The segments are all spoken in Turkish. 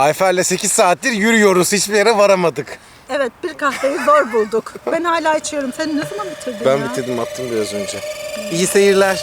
Ayfer'le 8 saattir yürüyoruz. Hiçbir yere varamadık. Evet bir kahveyi zor bulduk. Ben hala içiyorum. Sen ne zaman bitirdin Ben ya? bitirdim attım biraz önce. İyi seyirler.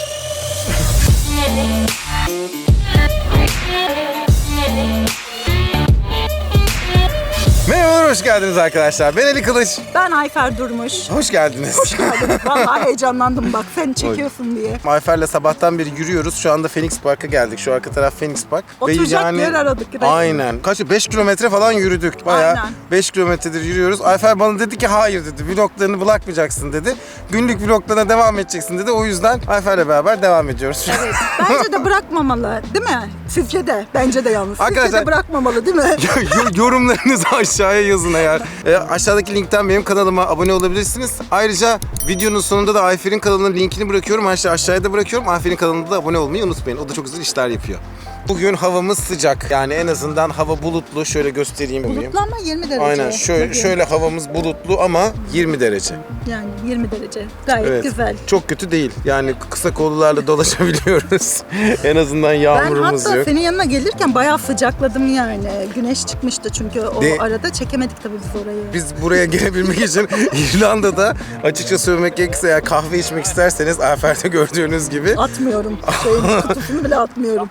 Merhabalar, hoş geldiniz arkadaşlar. Ben Ali Kılıç. Ben Ayfer Durmuş. Hoş geldiniz. Vallahi heyecanlandım bak sen çekiyorsun diye. Ayfer'le sabahtan beri yürüyoruz. Şu anda Phoenix Park'a geldik. Şu arka taraf Phoenix Park. Oturacak yer aradık resmen. Aynen. Kaç? 5 kilometre falan yürüdük. Bayağı Aynen. 5 kilometredir yürüyoruz. Ayfer bana dedi ki hayır dedi. Vloglarını bırakmayacaksın dedi. Günlük vloglarına devam edeceksin dedi. O yüzden Ayfer'le beraber devam ediyoruz. Evet. Bence de bırakmamalı değil mi? Sizce de. Bence de yalnız. Sizce Arkadaşlar- de bırakmamalı değil mi? Yo- Yorumlarınızı aşağıya yazın eğer. E, aşağıdaki linkten benim kanalıma abone olabilirsiniz. Ayrıca videonun sonunda da Ayfer'in kanalının linkini bırakıyorum. Aşağı aşağıya da bırakıyorum. Ayfer'in kanalına da abone olmayı unutmayın. O da çok güzel işler yapıyor. Bugün havamız sıcak. Yani en azından hava bulutlu. Şöyle göstereyim. Bulutlu ama 20 derece. Aynen şöyle, şöyle havamız bulutlu ama 20 derece. Yani 20 derece. Gayet Evet. güzel. Çok kötü değil. Yani kısa kollularla dolaşabiliyoruz. en azından Ben yağmurumuz hatta yok. senin yanına gelirken bayağı sıcakladım yani. Güneş çıkmıştı çünkü o De- arada çekemedik tabii biz orayı. Biz buraya gelebilmek için İrlanda'da açıkça söylemek gerekirse eğer kahve içmek isterseniz Ayfer'de gördüğünüz gibi Atmıyorum. Şeyin kutusunu bile atmıyorum.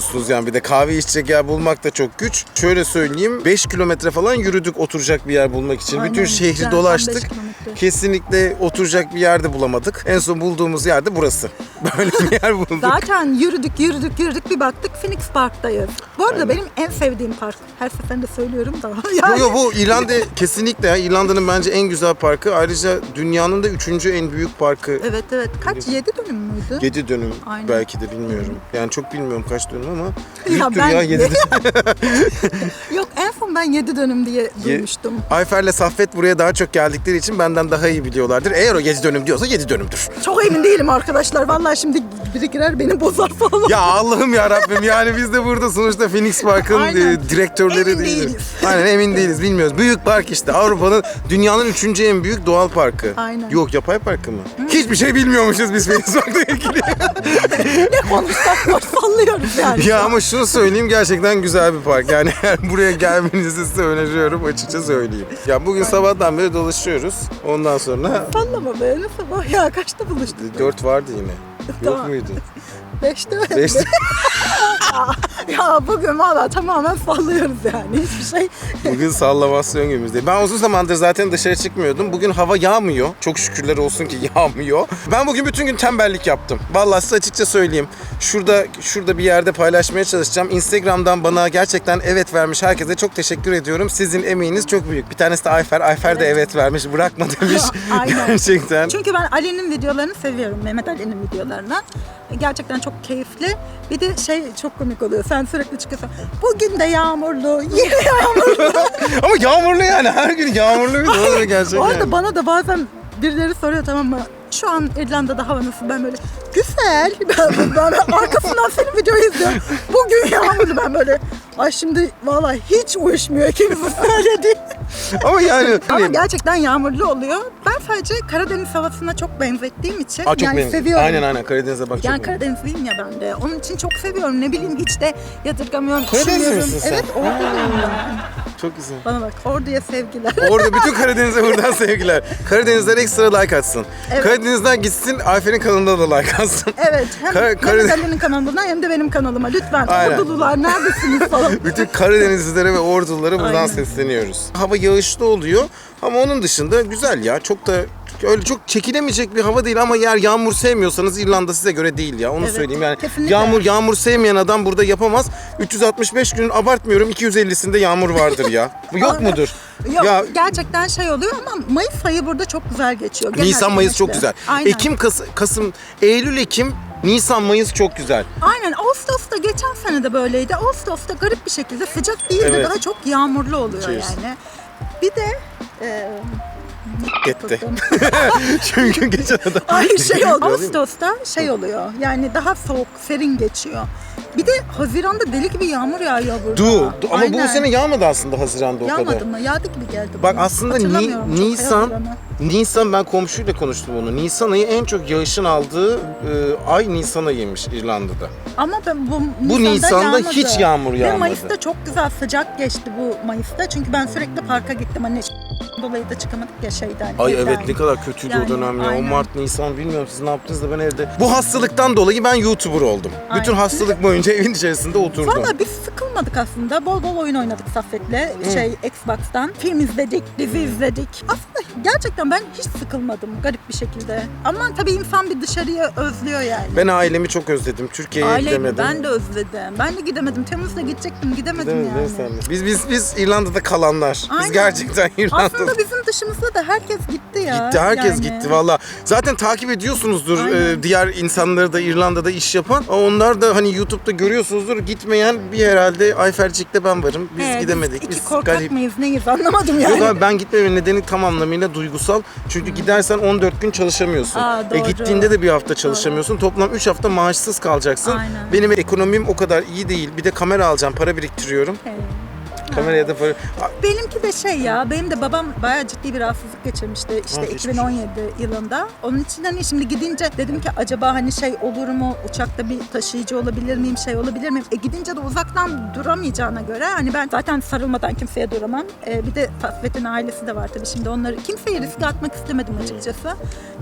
Bulamıyorsunuz yani bir de kahve içecek yer bulmak da çok güç. Şöyle söyleyeyim 5 kilometre falan yürüdük oturacak bir yer bulmak için. Aynen, Bütün şehri zaten dolaştık. Kesinlikle oturacak bir yerde bulamadık. En son bulduğumuz yer de burası. Böyle bir yer bulduk. Zaten yürüdük yürüdük yürüdük bir baktık Phoenix Park'tayız. Bu arada benim en sevdiğim park. Her seferinde söylüyorum da. Yo Yani yo bu İrlanda kesinlikle ya. İrlanda'nın bence en güzel parkı. Ayrıca dünyanın da üçüncü en büyük parkı. Evet evet. Kaç? 7 dönüm müydü? 7 dönüm Aynen. belki de bilmiyorum. Yani çok bilmiyorum kaç dönüm ama Ya büyüktür ben- ya 7 Yok en son ben 7 dönüm diye duymuştum. Ayfer'le Saffet buraya daha çok geldikleri için benden daha iyi biliyorlardır. Eğer o 7 dönüm diyorsa 7 dönümdür. Çok emin değilim arkadaşlar. Vallahi şimdi biri girer beni bozar falan. Ya Allah'ım ya Rabbim yani biz de burada sonuçta Phoenix Park'ın Aynen. e, direktörleri Emin değiliz. değiliz. Aynen emin değiliz bilmiyoruz. Büyük park işte Avrupa'nın dünyanın üçüncü en büyük doğal parkı. Aynen. Yok yapay parkı mı? Hiçbir şey bilmiyormuşuz biz Phoenix Park'la ilgili. ne konuşsak boş sallıyoruz yani. ya ama şunu söyleyeyim gerçekten güzel bir park. Yani buraya gelmenizi size öneriyorum açıkça söyleyeyim. Ya bugün sabahtan beri dolaşıyoruz. Ondan sonra Sallama be. Sabah ya. Kaçta buluştuk? 4 4 vardı yine. Yok muydu? 5'te 5 Ya bugün valla tamamen sallıyoruz yani. Hiçbir şey Bugün sallamasyon günümüzde. Ben uzun zamandır zaten dışarı çıkmıyordum. Bugün hava yağmıyor. Çok şükürler olsun ki yağmıyor. Ben bugün bütün gün tembellik yaptım. Vallahi size açıkça söyleyeyim. Şurada şurada bir yerde paylaşmaya çalışacağım. Instagram'dan bana gerçekten evet vermiş herkese çok teşekkür ediyorum. Sizin emeğiniz çok büyük. Bir tanesi de Ayfer. Ayfer de evet vermiş. Bırakma demiş. Aynen. gerçekten. Çünkü ben Ali'nin videolarını seviyorum. Mehmet Ali'nin videolarını. Gerçekten çok keyifli. Bir de şey çok komik oluyor. Sen sürekli çıkıyorsun. Bugün de yağmurlu, yine yağmurlu. Ama yağmurlu yani. Her gün yağmurlu bir oluyor gerçekten. Bu arada bana da bazen birileri soruyor tamam mı? Şu an İrlanda'da hava nasıl? Ben böyle güzel. Ben, ben arkasından senin videoyu izliyorum. Bugün yağmurlu ben böyle. Ay şimdi vallahi hiç uyuşmuyor ikimizin söylediği. Ama yani Ama gerçekten yağmurlu oluyor. Ben sadece Karadeniz havasına çok benzettiğim için Aa, çok yani benziyor. seviyorum. Aynen aynen Karadeniz'e bak Yani çok Karadenizliyim ya ben de. Onun için çok seviyorum. Ne bileyim hiç de yadırgamıyorum. Karadenizli üşümüyorum. misin sen? Evet ben. Çok güzel. Bana bak orduya sevgiler. Orada bütün Karadeniz'e buradan sevgiler. Karadenizler ekstra like atsın. Evet. Karadeniz'den gitsin Ayfer'in kanalında da like atsın. Evet. Hem Kar- Karadeniz- Ali'nin kanalına hem de benim kanalıma. Lütfen Aynen. ordulular neredesiniz falan. Bütün Karadenizlilere ve ordulara buradan Aynen. sesleniyoruz. Hava yağışlı oluyor ama onun dışında güzel ya. Çok da öyle çok çekilemeyecek bir hava değil ama eğer yağmur sevmiyorsanız İrlanda size göre değil ya. Onu Evet, söyleyeyim yani. kesinlikle. Yağmur yağmur sevmeyen adam burada yapamaz. 365 gün abartmıyorum 250'sinde yağmur vardır ya. Bu yok mudur? Yok Ya gerçekten şey oluyor ama Mayıs ayı burada çok güzel geçiyor. Genel Nisan Mayıs çok genellikle. güzel. Aynen. Ekim Kas- Kasım Eylül Ekim Nisan Mayıs çok güzel. Aynen Ağustos'ta geçen sene de böyleydi. Ağustos'ta garip bir şekilde sıcak değil de Evet. daha çok yağmurlu oluyor Cheers. yani. Bir de e, Gitti. Çünkü geçen adam Ay şey oldu. Ağustos'ta şey oluyor. Yani daha soğuk, serin geçiyor. Bir de Haziran'da deli gibi yağmur yağıyor burada. Du, du- ama bu Aynen. sene yağmadı aslında Haziranda o kadar. Yağmadı mı? Yağdı gibi geldi Bak bana. aslında Ni- Hatırlamıyorum çok Nisan Haziran'ı. Nisan ben komşuyla konuştum onu. Nisan ayı en çok yağışın aldığı e, ay Nisan ayıymış İrlanda'da. Ama ben bu, Bu Nisan'da yağmadı. hiç yağmur Ve yağmadı. Mayıs'ta çok güzel sıcak geçti bu Mayıs'ta. Çünkü ben sürekli parka gittim. Hani dolayı da çıkamadık ya şeyden. Ay evden. evet ne kadar kötüydü Yani, o dönem ya. O aynen. Mart, Nisan bilmiyorum siz ne yaptınız da ben evde. Bu hastalıktan dolayı ben YouTuber oldum. Bütün Aynen. hastalık boyunca evin içerisinde oturdum. Valla biz sıkılmadık aslında. Bol bol oyun oynadık Saffet'le. Şey Xbox'tan. Film izledik, dizi izledik. Aslında gerçekten ben hiç sıkılmadım garip bir şekilde. Ama tabii insan bir dışarıya özlüyor yani. Ben ailemi çok özledim. Türkiye'ye Aileyi gidemedim. ben de özledim. Ben de gidemedim. Temmuz'da gidecektim, gidemedim Değil mi? yani. Değil mi sen de? Biz biz biz İrlanda'da kalanlar. Biz Aynen. gerçekten İrlanda'da. Aslında bizim dışımızda da herkes gitti ya. Gitti herkes Yani. gitti valla. Zaten takip ediyorsunuzdur Aynen. e, diğer insanları da İrlanda'da iş yapan. Onlar da hani YouTube'da görüyorsunuzdur gitmeyen bir herhalde Ayfercik'te ben varım. Biz He, gidemedik. Biz Biz iki korkak garip. mıyız neyiz anlamadım yani. Yok abi ben gitmemenin nedeni tam anlamıyla duygusal. Çünkü gidersen 14 gün çalışamıyorsun. Aa, e doğru. gittiğinde de bir hafta çalışamıyorsun. Toplam 3 hafta maaşsız kalacaksın. Aynen. Benim ekonomim o kadar iyi değil. Bir de kamera alacağım, para biriktiriyorum. He. Kameraya da para... Benimki de şey ya, benim de babam bayağı ciddi bir rahatsızlık geçirmişti işte Ha, geçmiş 2017 yılında. Onun için hani şimdi gidince dedim ki acaba hani şey olur mu, uçakta bir taşıyıcı olabilir miyim, şey olabilir miyim? E gidince de uzaktan duramayacağına göre hani ben zaten sarılmadan kimseye duramam. E, bir de Tasvet'in ailesi de var tabii şimdi onları kimseye riske atmak istemedim açıkçası.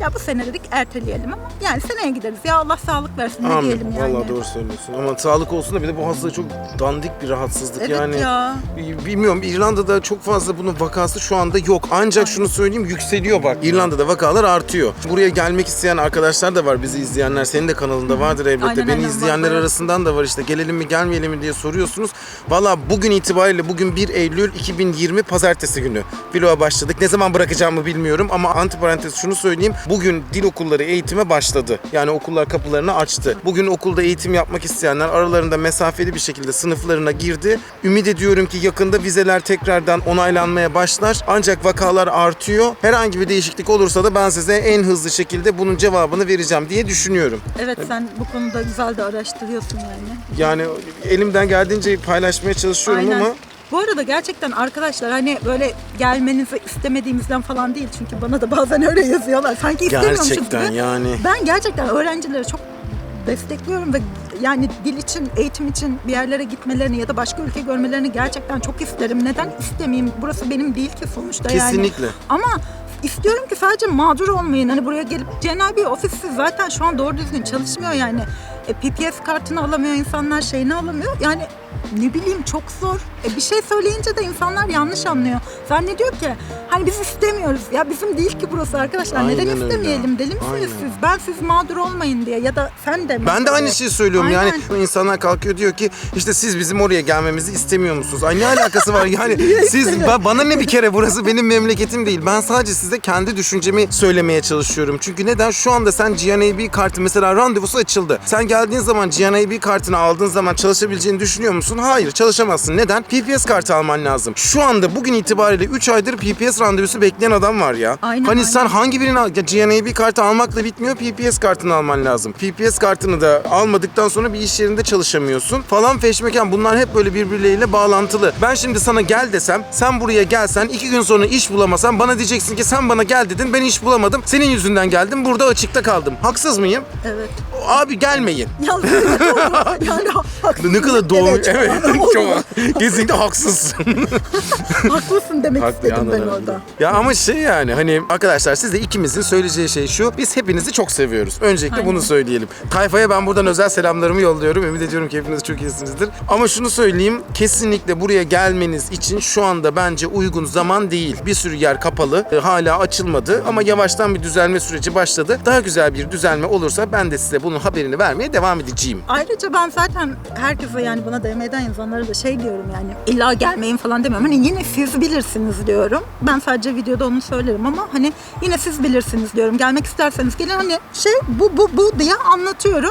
Ya bu sene dedik erteleyelim ama yani seneye gideriz. Ya Allah sağlık versin ne Amin. diyelim yani. Vallahi doğru söylüyorsun. Ama sağlık olsun da bir de bu hastalık çok dandik bir rahatsızlık Evet yani. ya. Bilmiyorum İrlanda'da çok fazla bunun vakası şu anda yok. Ancak şunu söyleyeyim yükseliyor bak. İrlanda'da vakalar artıyor. Buraya gelmek isteyen arkadaşlar da var bizi izleyenler. Senin de kanalında vardır elbette. Aynen, Beni aynen, izleyenler var. arasından da var işte gelelim mi gelmeyelim mi diye soruyorsunuz. Valla bugün itibariyle bugün 1 Eylül 2020 pazartesi günü vloga başladık. Ne zaman bırakacağımı bilmiyorum ama antiparantez şunu söyleyeyim. Bugün dil okulları eğitime başladı. Yani okullar kapılarını açtı. Bugün okulda eğitim yapmak isteyenler aralarında mesafeli bir şekilde sınıflarına girdi. Ümit ediyorum ki yakında vizeler tekrardan onaylanmaya başlar. Ancak vakalar artıyor. Herhangi bir değişiklik olursa da ben size en hızlı şekilde bunun cevabını vereceğim diye düşünüyorum. Evet sen bu konuda güzel de araştırıyorsun yani. Yani elimden geldiğince paylaşmaya çalışıyorum Aynen. ama Bu arada gerçekten arkadaşlar hani böyle gelmenizi istemediğimizden falan değil çünkü bana da bazen öyle yazıyorlar. Sanki istemiyormuşuz gerçekten gibi. yani Ben gerçekten öğrencileri çok destekliyorum ve yani dil için, eğitim için bir yerlere gitmelerini ya da başka ülke görmelerini gerçekten çok isterim. Neden istemeyeyim? Burası benim değil ki sonuçta yani. kesinlikle. Ama istiyorum ki sadece mağdur olmayın. Hani buraya gelip CNIB ofisi zaten şu an doğru düzgün çalışmıyor yani. E, PPS kartını alamıyor insanlar, şeyini alamıyor. Yani ne bileyim çok zor. E, bir şey söyleyince de insanlar yanlış anlıyor. Zannediyor ki hani biz istemiyoruz. Ya bizim değil ki burası arkadaşlar. Aynen Neden öyle. istemeyelim? Deli misiniz Aynen. siz? Ben siz mağdur olmayın diye ya da sen de? Ben de aynı şeyi söylüyorum Aynen. yani insanlar kalkıyor diyor ki işte siz bizim oraya gelmemizi istemiyor musunuz? Ay ne alakası var yani siz ba- bana ne bir kere burası benim memleketim değil. Ben sadece size kendi düşüncemi söylemeye çalışıyorum. Çünkü neden şu anda sen GNAB kartı mesela randevusu açıldı. Sen geldiğin zaman GNAB kartını aldığın zaman çalışabileceğini düşünüyor musun? Hayır çalışamazsın. Neden? PPS kartı alman lazım. Şu anda bugün itibariyle 3 aydır PPS randevusu bekleyen adam var ya. Aynen, hani aynen. sen hangi birini al? GNAB kartı almakla bitmiyor. PPS kartını alman lazım. PPS kartını da almadıktan sonra bir iş yerinde çalışamıyorsun. Falan feşmeken bunlar hep böyle birbirleriyle bağlantılı. Ben şimdi sana gel desem, sen buraya gelsen, iki gün sonra iş bulamasan bana diyeceksin ki sen bana gel dedin, ben iş bulamadım. Senin yüzünden geldim, burada açıkta kaldım. Haksız mıyım? Evet. Abi gelmeyin. Yalnız yani haklısın. Ne kadar doğru. Evet, çok kesinlikle haksızsın. Haklısın demek Haklı, istedim ben anladım. orada. Ya ama şey yani hani arkadaşlar siz de ikimizin söyleyeceği şey şu. Biz hepinizi çok seviyoruz. Öncelikle Aynen. bunu söyleyelim. Tayfa'ya ben buradan özel selamlarımı yolluyorum. Ümit ediyorum ki hepiniz çok iyisinizdir. Ama şunu söyleyeyim. Kesinlikle buraya gelmeniz için şu anda bence uygun zaman değil. Bir sürü yer kapalı. e, Hala açılmadı ama yavaştan bir düzelme süreci başladı. Daha güzel bir düzelme olursa ben de size bunun haberini vermeye devam edeceğim. Ayrıca ben zaten herkese yani buna DM'den yazanlara da şey diyorum yani illa gelmeyin falan demiyorum. Hani yine siz bilirsiniz diyorum. Ben sadece videoda onu söylerim ama hani yine siz bilirsiniz diyorum. Gelmek isterseniz gelin hani şey bu bu bu diye anlatıyorum.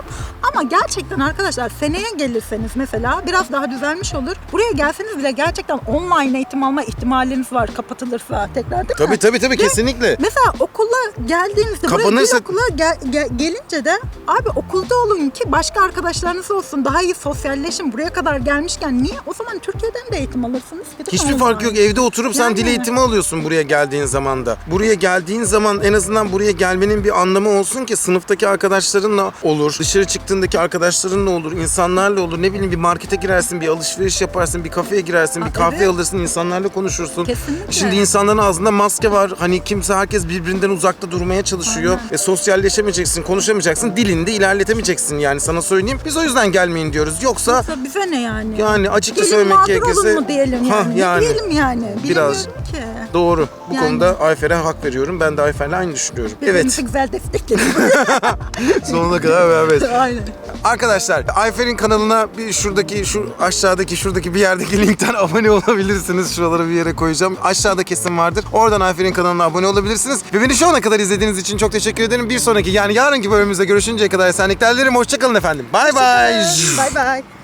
Ama gerçekten arkadaşlar seneye gelirseniz mesela biraz daha düzelmiş olur. Buraya gelseniz bile gerçekten online eğitim alma ihtimaliniz var kapatılırsa tekrar değil mi? Tabii tabii tabii kesinlikle. Mesela okula geldiğinizde buraya Kapanırsa- bir okula gel- gel- gelince de abi Abi okulda olun ki başka arkadaşlarınız olsun. Daha iyi sosyalleşin. Buraya kadar gelmişken niye? O zaman Türkiye'den de eğitim alırsınız. mi Hiçbir fark yok. Evde oturup sen Yani. dil eğitimi alıyorsun buraya geldiğin zaman da. Buraya geldiğin zaman en azından buraya gelmenin bir anlamı olsun ki sınıftaki arkadaşlarınla olur. Dışarı çıktığındaki arkadaşlarınla olur. insanlarla olur. Ne bileyim bir markete girersin, bir alışveriş yaparsın, bir kafeye girersin, bir Aa, kahve evet. alırsın, insanlarla konuşursun. Kesinlikle. Şimdi insanların ağzında maske var. Hani kimse herkes birbirinden uzakta durmaya çalışıyor. E, sosyalleşemeyeceksin, konuşamayacaksın. Dilini de ilerletemeyeceksin yani sana söyleyeyim. Biz o yüzden gelmeyin diyoruz. Yoksa Yoksa bize ne yani? yani açıkça Gelin söylemek mağdur gerekirse... olun mu diyelim Hah, yani? Ne diyelim yani? Biraz. Bilemiyorum ki. Doğru. Bu Yani. konuda Ayfer'e hak veriyorum. Ben de Ayfer'le aynı düşünüyorum. Birbirimizi Evet. güzel destekledik. Sonuna kadar beraberiz. Aynen. Arkadaşlar Ayfer'in kanalına bir şuradaki şu aşağıdaki şuradaki bir yerdeki linkten abone olabilirsiniz. Şuralara bir yere koyacağım. Aşağıda kesim vardır. Oradan Ayfer'in kanalına abone olabilirsiniz. Ve beni şu ana kadar izlediğiniz için çok teşekkür ederim. Bir sonraki yani yarınki bölümümüzde görüşünceye kadar esenlikler dilerim. Hoşçakalın efendim. Bay bay. Bay bay.